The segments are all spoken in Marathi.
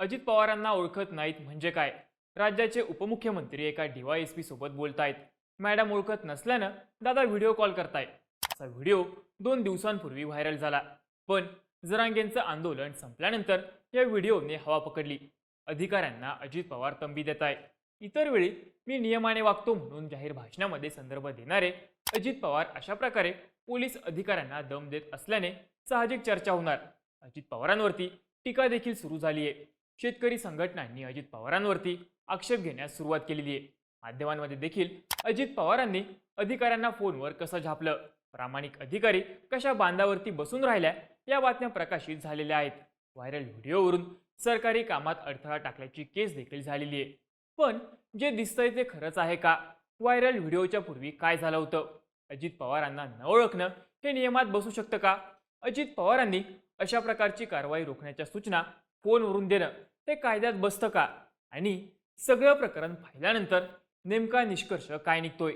अजित पवारांना ओळखत नाहीत म्हणजे काय? राज्याचे उपमुख्यमंत्री एका डीवायएसपी सोबत बोलतायत. मॅडम ओळखत नसल्यानं दादा व्हिडिओ कॉल करताय असा व्हिडिओ दोन दिवसांपूर्वी व्हायरल झाला. पण जरांगेंचं आंदोलन संपल्यानंतर या व्हिडिओने हवा पकडली. अधिकाऱ्यांना अजित पवार तंबी देत आहे इतर वेळी मी नियमाने वागतो म्हणून जाहीर भाषणामध्ये संदर्भ देणारे अजित पवार अशा प्रकारे पोलीस अधिकाऱ्यांना दम देत असल्याने साहजिक चर्चा होणार. अजित पवारांवरती टीका देखील सुरू झाली आहे शेतकरी संघटनांनी अजित पवारांवरती आक्षेप घेण्यास सुरुवात केलेली आहे. माध्यमांमध्ये देखील अजित पवारांनी अधिकाऱ्यांना फोनवर कसं झापलं प्रामाणिक अधिकारी कशा बांधावरती बसून राहिल्या या बातम्या प्रकाशित झालेल्या आहेत. व्हायरल व्हिडिओवरून सरकारी कामात अडथळा टाकल्याची केस देखील झालेली आहे. पण जे दिसतंय ते खरंच आहे का? व्हायरल व्हिडिओच्या पूर्वी काय झालं होतं? अजित पवारांना न ओळखणं हे नियमात बसू शकतं का? अजित पवारांनी अशा प्रकारची कारवाई रोखण्याच्या सूचना फोनवरून देणं ते कायद्यात बसतं का? आणि सगळं प्रकरण पाहिल्यानंतर नेमका निष्कर्ष काय निघतोय?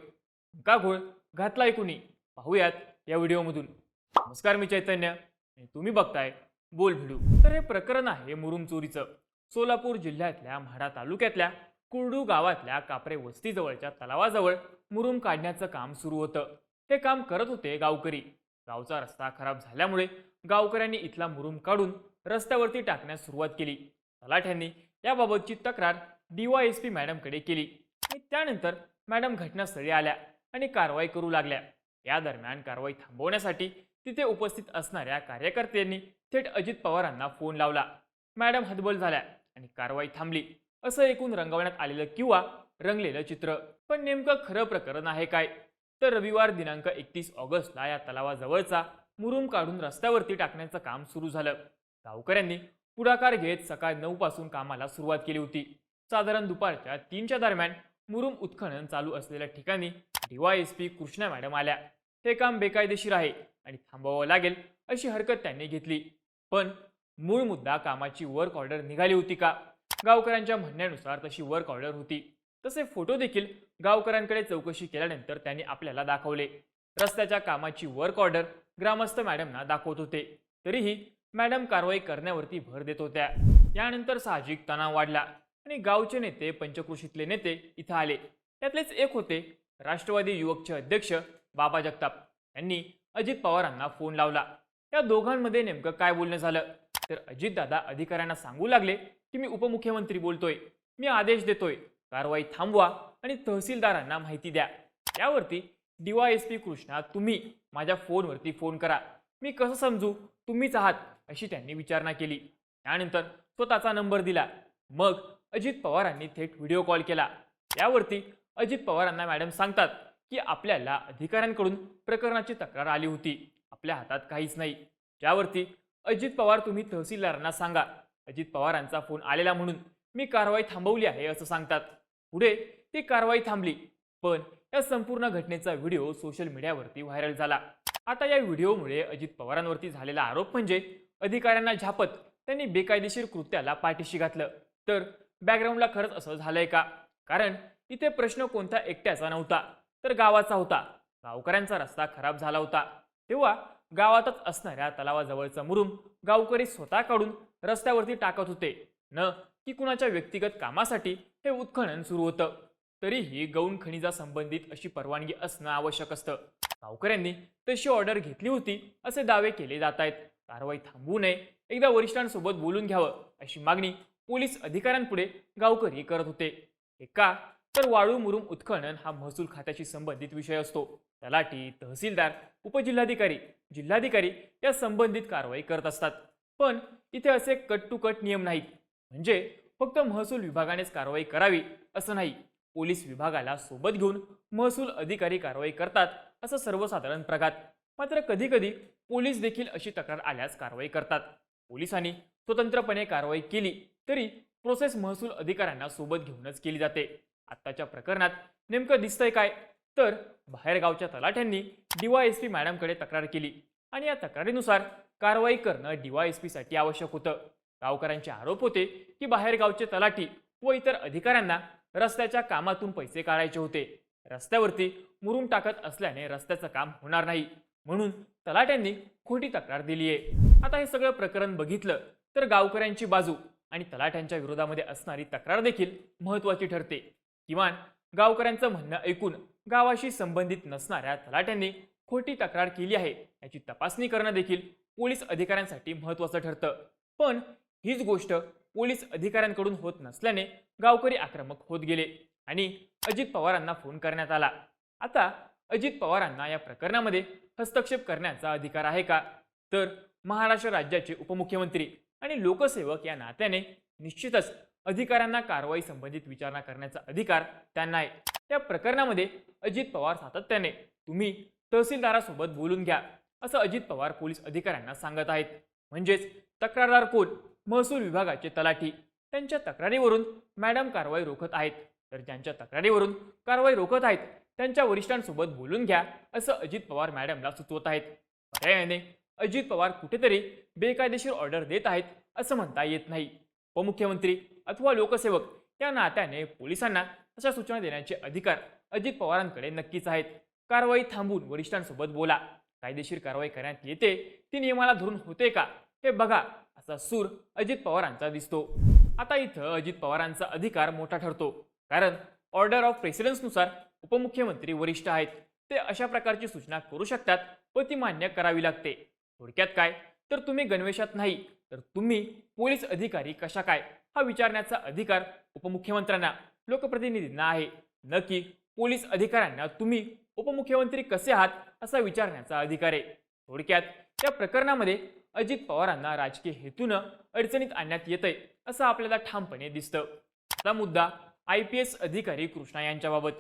का घोळ घातलाय कुणी? पाहूयात या व्हिडिओमधून. नमस्कार मी चैतन्य आणि तुम्ही बघताय बोल भिडू. तर हे प्रकरण आहे मुरुम चोरीचं. सोलापूर जिल्ह्यातल्या म्हाडा तालुक्यातल्या कुर्डू गावातल्या कापरे वस्तीजवळच्या तलावाजवळ मुरुम काढण्याचं काम सुरू होतं. हे काम करत होते गावकरी. गावचा रस्ता खराब झाल्यामुळे गावकऱ्यांनी इथला मुरुम काढून रस्त्यावरती टाकण्यास सुरुवात केली. तलाठ्यांनी याबाबतची तक्रार डीवायएसपी मॅडमकडे केली आणि त्यानंतर मॅडम घटनास्थळी आल्या आणि कारवाई करू लागल्या. या दरम्यान कारवाई थांबवण्यासाठी तिथे उपस्थित असणाऱ्या कार्यकर्त्यांनी थेट अजित पवारांना फोन लावला. मॅडम हतबल झाल्या आणि कारवाई थांबली. असं एकूण रंगवण्यात आलेलं किंवा रंगलेलं चित्र. पण नेमकं खरं प्रकरण आहे काय? तर रविवार दिनांक एकतीस ऑगस्टला या तलावाजवळचा मुरुम काढून रस्त्यावरती टाकण्याचं काम सुरू झालं. गावकऱ्यांनी पुढाकार घेत सकाळ नऊ पासून कामाला सुरुवात केली होती. साधारण दुपारच्या तीनच्या दरम्यान मुरुम उत्खनन चालू असलेल्या ठिकाणी D Y S P Krishna madam आल्या. हे काम बेकायदेशीर आहे आणि थांबवावं लागेल अशी हरकत त्यांनी घेतली. पण मूळ मुद्दा कामाची वर्क ऑर्डर निघाली होती का? गावकऱ्यांच्या म्हणण्यानुसार तशी वर्क ऑर्डर होती. तसे फोटो देखील गावकऱ्यांकडे चौकशी केल्यानंतर त्यांनी आपल्याला दाखवले. रस्त्याच्या कामाची वर्क ऑर्डर ग्रामस्थ मॅडमना दाखवत होते. तरीही मॅडम कारवाई करण्यावरती भर देत होत्या. यानंतर साहजिक तणाव वाढला आणि गावचे नेते पंचकृषीतले नेते इथं आले. त्यातलेच एक होते राष्ट्रवादी युवकचे अध्यक्ष बाबा जगताप. यांनी अजित पवारांना फोन लावला. या दोघांमध्ये नेमकं काय बोलणं झालं? तर अजितदादा अधिकाऱ्यांना सांगू लागले की मी उपमुख्यमंत्री बोलतोय. मी आदेश देतोय. कारवाई थांबवा आणि तहसीलदारांना माहिती द्या. यावरती पी कृष्णा तुम्ही माझ्या फोनवरती फोन करा. मी कसं समजू? तुम्हीच आहात. अशी त्यांनी विचारणा केली. त्यानंतर स्वतःचा नंबर दिला. मग अजित पवारांनी थेट व्हिडिओ कॉल केला. यावरती अजित पवारांना मॅडम सांगतात की आपल्याला अधिकाऱ्यांकडून प्रकरणाची तक्रार आली होती. आपल्या हातात काहीच नाही. त्यावरती अजित पवार तुम्ही तहसीलदारांना सांगा. अजित पवारांचा फोन आलेला म्हणून मी कारवाई थांबवली आहे असं सांगतात. पुढे ती कारवाई थांबली. पण या संपूर्ण घटनेचा व्हिडिओ सोशल मीडियावरती व्हायरल झाला. आता या व्हिडिओमुळे अजित पवारांवरती झालेला आरोप म्हणजे अधिकाऱ्यांना झापत त्यांनी बेकायदेशीर कृत्याला पाठीशी घातलं. तर बॅकग्राऊंडला खरंच असं झालंय का? कारण इथे प्रश्न कोणता एकट्याचा नव्हता. तर गावाचा होता. गावकऱ्यांचा रस्ता खराब झाला होता. तेव्हा गावातच असणाऱ्या तलावाजवळचा मुरुम गावकरी स्वतः काढून रस्त्यावरती टाकत होते. न की कुणाच्या व्यक्तिगत कामासाठी हे उत्खनन सुरू होतं. तरीही गौण खनिजा संबंधित अशी परवानगी असणं आवश्यक असतं. गावकऱ्यांनी तशी ऑर्डर घेतली होती असे दावे केले जात आहेत. कारवाई थांबवू नये. एकदा वरिष्ठांसोबत बोलून घ्यावं अशी मागणी पोलीस अधिकाऱ्यांपुढे गावकरी करत होते. हे का तर वाळू मुरुम उत्खनन हा महसूल खात्याशी संबंधित विषय असतो. तलाठी तहसीलदार उपजिल्हाधिकारी जिल्हाधिकारी या संबंधित कारवाई करत असतात. पण इथे असे कट टू कट नियम नाहीत. म्हणजे फक्त महसूल विभागानेच कारवाई करावी असं नाही. पोलीस विभागाला सोबत घेऊन महसूल अधिकारी कारवाई करतात असं सर्वसाधारण प्रघात. मात्र कधीकधी पोलीस देखील अशी तक्रार आल्यास कारवाई करतात. पोलिसांनी स्वतंत्रपणे कारवाई केली तरी प्रोसेस महसूल अधिकाऱ्यांना सोबत घेऊनच केली जाते. आत्ताच्या प्रकरणात नेमकं दिसतंय काय? तर बाहेरगावच्या तलाठ्यांनी डीवायएसपी मॅडमकडे तक्रार केली आणि या तक्रारीनुसार कारवाई करणं डीवायएसपीसाठी आवश्यक होतं. गावकऱ्यांचे आरोप होते की बाहेरगावचे तलाठी व इतर अधिकाऱ्यांना रस्त्याच्या कामातून पैसे काढायचे होते. रस्त्यावरती मुरुम टाकत असल्याने रस्त्याचं काम होणार नाही. म्हणून तलाट्यांनी खोटी तक्रार दिली आहे आता हे सगळं प्रकरण बघितलं तर गावकऱ्यांची बाजू आणि तलाठ्यांच्या विरोधामध्ये असणारी तक्रार देखील महत्त्वाची ठरते. किमान गावकऱ्यांचं म्हणणं ऐकून गावाशी संबंधित नसणाऱ्या तलाट्यांनी खोटी तक्रार केली आहे याची तपासणी करणं देखील पोलीस अधिकाऱ्यांसाठी महत्त्वाचं ठरतं. पण हीच गोष्ट पोलीस अधिकाऱ्यांकडून होत नसल्याने गावकरी आक्रमक होत गेले आणि अजित पवारांना फोन करण्यात आला. आता अजित पवारांना या प्रकरणामध्ये हस्तक्षेप करण्याचा अधिकार आहे का? तर महाराष्ट्र राज्याचे उपमुख्यमंत्री आणि लोकसेवक या नात्याने निश्चितच अधिकाऱ्यांना कारवाई संबंधित विचारणा करण्याचा अधिकार त्यांना आहे. त्या प्रकरणामध्ये अजित पवार सातत्याने तुम्ही तहसीलदारासोबत बोलून घ्या असं अजित पवार पोलीस अधिकाऱ्यांना सांगत आहेत. म्हणजेच तक्रारदार कोण? महसूल विभागाचे तलाठी. त्यांच्या तक्रारीवरून मॅडम कारवाई रोखत आहेत. तर ज्यांच्या तक्रारीवरून कारवाई रोखत आहेत त्यांच्या वरिष्ठांसोबत बोलून घ्या असं अजित पवार मॅडमला सुचवत आहेत. पर्यायाने अजित पवार कुठेतरी बेकायदेशीर ऑर्डर देत आहेत असं म्हणता येत नाही. उपमुख्यमंत्री अथवा लोकसेवक या नात्याने पोलिसांना अशा सूचना देण्याचे अधिकार अजित पवारांकडे नक्कीच आहेत. कारवाई थांबून वरिष्ठांसोबत बोला. कायदेशीर कारवाई करण्यात येते ती नियमाला धरून होते का? हे बघा असा सूर अजित पवारांचा दिसतो. आता इथं अजित पवारांचा अधिकार मोठा ठरतो. कारण ऑर्डर ऑफ प्रेसिडेन्सनुसार उपमुख्यमंत्री वरिष्ठ आहेत. ते अशा प्रकारची सूचना करू शकतात व ती मान्य करावी लागते. थोडक्यात काय? तर तुम्ही गणवेशात नाही तर तुम्ही पोलीस अधिकारी कशा काय? हा विचारण्याचा अधिकार उपमुख्यमंत्र्यांना लोकप्रतिनिधींना आहे. न की पोलीस अधिकाऱ्यांना तुम्ही उपमुख्यमंत्री कसे आहात असा विचारण्याचा अधिकार आहे. थोडक्यात या प्रकरणामध्ये अजित पवारांना राजकीय हेतूनं अडचणीत आणण्यात येतंय असं आपल्याला ठामपणे दिसतं. मुद्दा आय पी एस अधिकारी कृष्णा यांच्याबाबत.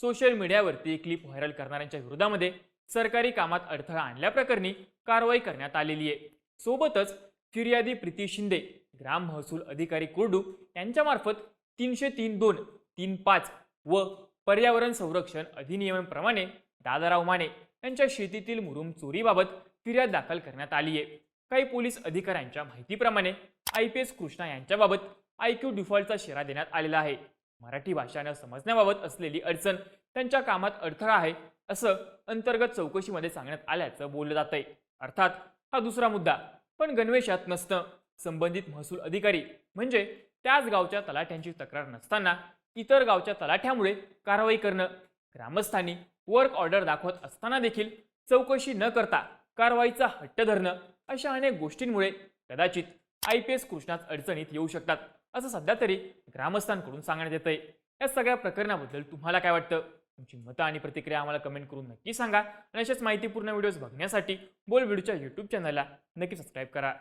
सोशल मीडियावरती क्लिप व्हायरल करणाऱ्यांच्या विरोधामध्ये सरकारी कामात अडथळा आणल्याप्रकरणी कारवाई करण्यात आलेली आहे. सोबतच फिर्यादी प्रीती शिंदे ग्राम महसूल अधिकारी कोरडू यांच्यामार्फत तीनशे तीन दोन तीन पाच व पर्यावरण संरक्षण अधिनियमाप्रमाणे दादाराव माने यांच्या शेतीतील मुरुम चोरीबाबत फिर्याद दाखल करण्यात आली आहे. काही पोलीस अधिकाऱ्यांच्या माहितीप्रमाणे आय पी एस कृष्णा यांच्याबाबत आय क्यू डिफॉल्टचा शेरा देण्यात आलेला आहे. मराठी भाषा समजण्याबाबत असलेली अडचण त्यांच्या कामात अडथळा आहे असं अंतर्गत चौकशीमध्ये सांगण्यात आल्याचं बोललं जात आहे अर्थात हा दुसरा मुद्दा पण गणवेशात नसतं संबंधित महसूल अधिकारी म्हणजे त्याच गावच्या तलाठ्यांची तक्रार नसताना इतर गावच्या तलाठ्यामुळे कारवाई करणं. ग्रामस्थांनी वर्क ऑर्डर दाखवत असताना देखील चौकशी न करता कारवाईचा हट्ट धरणं अशा अनेक गोष्टींमुळे कदाचित आय पी एस कृष्णाच अडचणीत येऊ शकतात. असं सध्या तरी ग्रामस्थांकडून सांगण्यात येतंय. या सगळ्या प्रकरणाबद्दल तुम्हाला काय वाटतं? तुमची मतं आणि प्रतिक्रिया आम्हाला कमेंट करून नक्की सांगा. आणि अशाच माहितीपूर्ण व्हिडिओज बघण्यासाठी बोल व्हिडिओच्या यूट्यूब चॅनलला नक्की सबस्क्राईब करा.